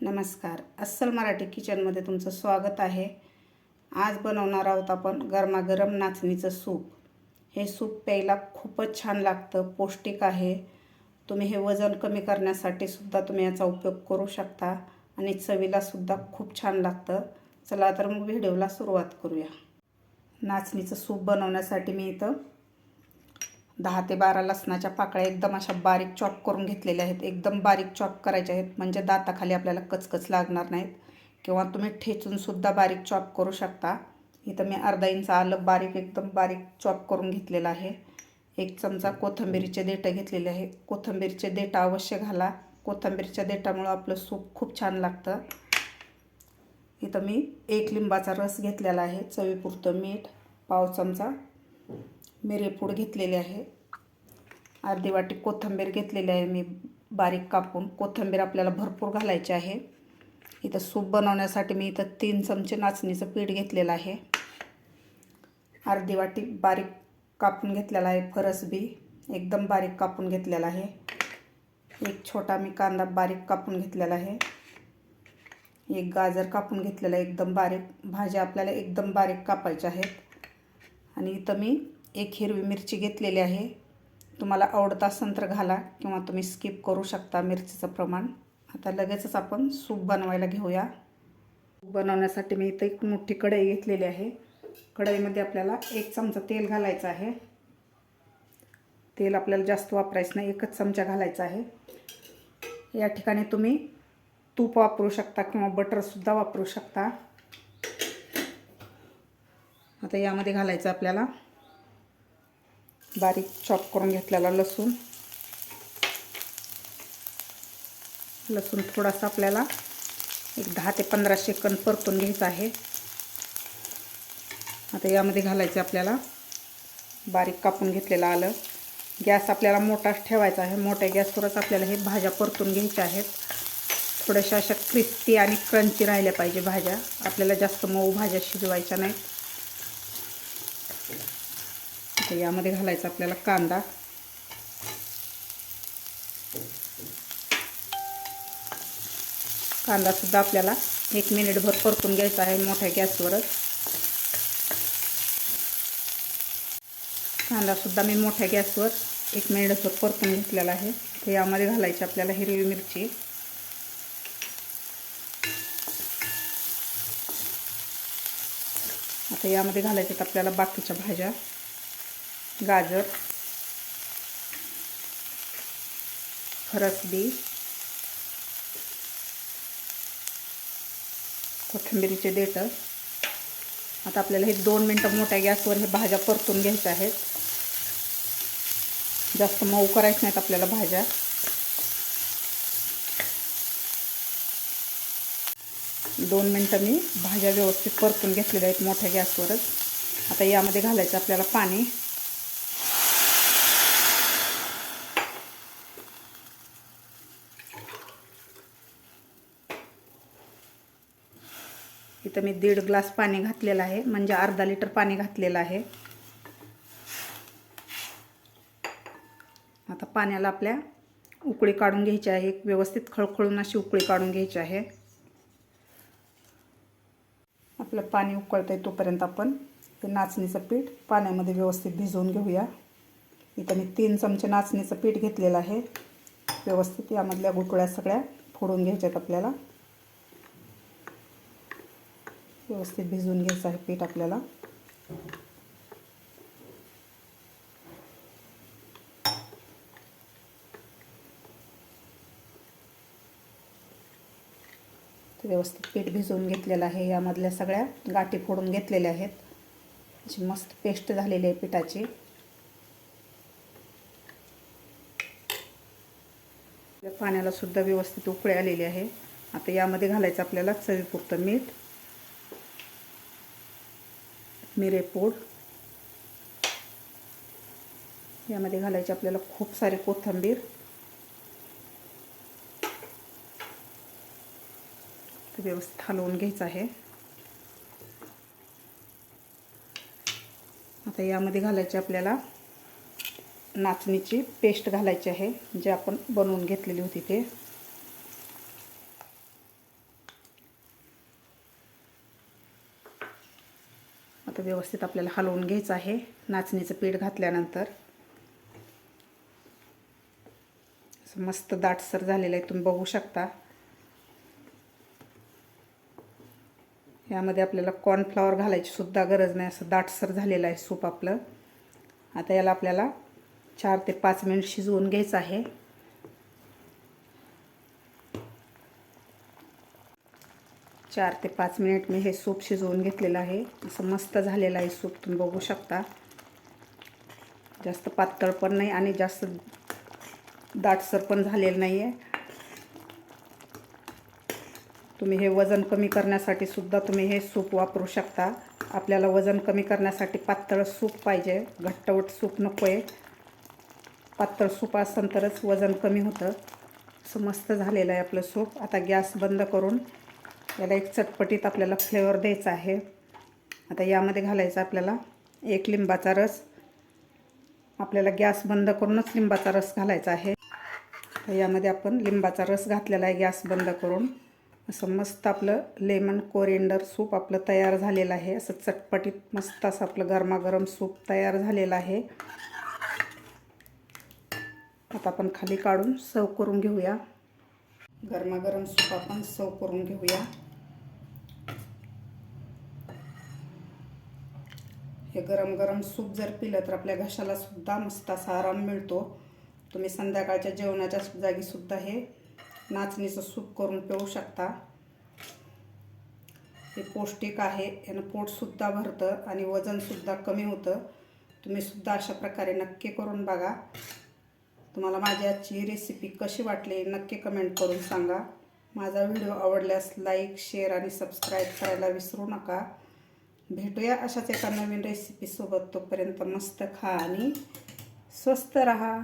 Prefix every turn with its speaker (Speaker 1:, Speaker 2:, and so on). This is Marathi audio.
Speaker 1: नमस्कार. अस्सल मराठी किचनमध्ये तुमचं स्वागत आहे. आज बनवणार आहोत आपण गरमागरम नाचणीचं सूप. हे सूप प्यायला खूपच छान लागतं पौष्टिक आहे. तुम्ही हे वजन कमी करण्यासाठी सुद्धा तुम्ही याचा उपयोग करू शकता आणि चवीला सुद्धा खूप छान लागतं. चला तर मग व्हिडिओला सुरुवात करूया. नाचणीचं सूप बनवण्यासाठी मी इथं दहा ते बारा लसणाच्या पाकळ्या एकदम अशा बारीक चॉप करून घेतलेल्या आहेत. एकदम बारीक चॉप करायच्या आहेत. म्हणजे दाताखाली आपल्याला कचकच लागणार नाहीत. किंवा तुम्ही ठेचूनसुद्धा बारीक चॉप करू शकता. इथं मी अर्धा इंच आलं बारीक एकदम बारीक चॉप करून घेतलेलं आहे. एक चमचा कोथिंबीरीचे देठं घेतलेले आहे. कोथिंबीरचे देठं अवश्य घाला. कोथिंबीरच्या देठामुळं आपलं सूप खूप छान लागतं. इथं मी एक लिंबाचा रस घेतलेला आहे. चवीपुरतं मीठ पाव चमचा मिरेपूड घेतलेले आहे. अर्धी वाटी कोथिंबीर घेतलेली आहे मी बारीक कापून. कोथिंबीर आपल्याला भरपूर घालायची आहे. इथं सूप बनवण्यासाठी मी इथं तीन चमचे नाचणीचं पीठ घेतलेलं आहे. अर्धी वाटी बारीक कापून घेतलेला आहे फरसबी एकदम बारीक कापून घेतलेला आहे. एक छोटा मी कांदा बारीक कापून घेतलेला आहे. एक गाजर कापून घेतलेला आहे. एकदम बारीक. भाज्या आपल्याला एकदम बारीक कापायच्या आहेत. आणि इथं मी एक हिरवी मिरची घेतलेली आहे. तुम्हाला आवडत असेल तर घाला किंवा तुम्ही स्किप करू शकता मिरचीचं प्रमाण. आता लगेचच आपण सूप बनवायला घेऊया. सूप बनवण्यासाठी मी इथं एक मोठी कढई घेतलेली आहे. कढईमध्ये आपल्याला एक चमचा तेल घालायचं आहे. तेल आपल्याला जास्त वापरायचं नाही एकच चमचा घालायचा आहे. या ठिकाणी तुम्ही तूप वापरू शकता किंवा बटरसुद्धा वापरू शकता. आता यामध्ये घालायचं आपल्याला बारीक चॉप करून घेतलेला लसूण. लसूण थोडासा आपल्याला एक दहा ते पंधरा सेकंद परतून घ्यायचं आहे. आता यामध्ये घालायचं आपल्याला. बारीक कापून घेतलेलं आलं. गॅस आपल्याला मोठाच ठेवायचा आहे. मोठ्या गॅसवरच आपल्याला हे भाज्या परतून घ्यायच्या आहेत. थोड्याशा अशा क्रिस्पी आणि क्रंची राहिल्या पाहिजे भाज्या. आपल्याला जास्त मऊ भाज्या शिजवायच्या नाहीत. आता यामध्ये घालायचा आपल्याला कांदा. कांदासुद्धा आपल्याला एक मिनिटभर परतून घ्यायचा आहे मोठ्या गॅसवरच. कांदासुद्धा मी मोठ्या गॅसवर एक मिनिटभर परतून घेतलेला आहे. तर यामध्ये घालायची आपल्याला हिरवी मिरची. आता यामध्ये घालायच्यात आपल्याला बाकीच्या भाज्या. गाजर फरसबी कोथिंबिरीचे देठं आता आपल्याला हे दोन मिनटं मोठ्या गॅसवर हे भाज्या परतून घ्यायच्या आहेत. जास्त मऊ करायचं नाहीत आपल्याला भाज्या. दोन मिनटं मी भाज्या व्यवस्थित परतून घेतलेल्या आहेत मोठ्या गॅसवरच. आता यामध्ये घालायचं आपल्याला पाणी. इथं मी दीड ग्लास पाणी घातलेलं आहे म्हणजे अर्धा लिटर पाणी घातलेलं आहे. आता पाण्याला आपल्या उकळी काढून घ्यायची आहे एक व्यवस्थित खळखळून अशी उकळी काढून घ्यायची आहे. आपलं पाणी उकळतं आहे तोपर्यंत आपण ते नाचणीचं पीठ पाण्यामध्ये व्यवस्थित भिजवून घेऊया. इथं मी तीन चमचे नाचणीचं पीठ घेतलेलं आहे. व्यवस्थित यामधल्या गुटळ्या सगळ्या फोडून घ्यायच्यात आपल्याला. व्यवस्थित भिजवून घ्यायचं आहे पीठ आपल्याला. व्यवस्थित पीठ भिजवून घेतलेलं आहे. यामधल्या सगळ्या गाठी फोडून घेतलेल्या आहेत. अशी मस्त पेस्ट झालेली आहे पिठाची. पाण्याला सुद्धा व्यवस्थित उकळी आलेली आहे. आता यामध्ये घालायचं आपल्याला चवीपुरतं मीठ. मिरेपूड यामध्ये घालायचे आपल्याला खूप सारे कोथिंबीर. व्यवस्थित हलवून घ्यायचं आहे. आता यामध्ये घालायचे आपल्याला नाचणीची पेस्ट घालायची आहे जे आपण बनवून घेतलेली होती ते. तो व्यवस्थित आपल्याला हलवून घ्यायचं आहे. नाचणीचं पीठ घातल्यानंतर. असं मस्त दाटसर झालेलं आहे तुम्ही बघू शकता. यामध्ये आपल्याला कॉर्नफ्लॉवर घालायची सुद्धा गरज नाही असं दाटसर झालेलं आहे सूप आपलं. आता याला आपल्याला चार ते पाच मिनिट शिजवून घ्यायचं आहे. चार ते पाच मिनिट मी हे सूप शिजवून घेतलेलं आहे. असं मस्त झालेलं आहे सूप तुम्ही बघू शकता. जास्त पातळ पण नाही आणि जास्त दाटसर पण झालेलं नाही आहे तुम्ही हे वजन कमी करण्यासाठी सुद्धा तुम्ही हे सूप वापरू शकता. आपल्याला वजन कमी करण्यासाठी पातळ सूप पाहिजे. घट्टवट सूप नको आहे पातळ सूप असेल तरच वजन कमी होतं. असं मस्त झालेलं आहे आपलं सूप. आता गॅस बंद करून याला एक चटपटीत आपल्याला फ्लेवर द्यायचा आहे. आता यामध्ये घालायचा आपल्याला एक लिंबाचा रस. आपल्याला गॅस बंद करूनच लिंबाचा रस घालायचा आहे. तर यामध्ये आपण लिंबाचा रस घातलेला आहे गॅस बंद करून. असं मस्त आपलं लेमन कोरिएंडर सूप आपलं तयार झालेलं आहे. असं चटपटीत मस्त असं आपलं गरमागरम सूप तयार झालेलं आहे. आता आपण खाली काढून सर्व करून घेऊया. गरमागरम सूप आपण सर्व करून घेऊया. हे गरम गरम सूप जर पिलं तर आपल्या घशाला सुद्धा मस्त असा आराम मिळतो. तुम्ही संध्याकाळच्या जेवणाच्या जागी सुद्धा हे नाचणीचं सूप करून पिऊ शकता. हे पौष्टिक आहे यानं पोटसुद्धा भरतं आणि वजनसुद्धा कमी होतं. तुम्ही सुद्धा अशा प्रकारे नक्की करून बघा. तुम्हाला माझी आजची रेसिपी कशी वाटली नक्की कमेंट करून सांगा. माझा व्हिडिओ आवडल्यास लाईक शेअर आणि सबस्क्राईब करायला विसरू नका. भेटूया अशाच एका नवीन रेसिपीसोबत तोपर्यंत मस्त खा आणि स्वस्त रहा.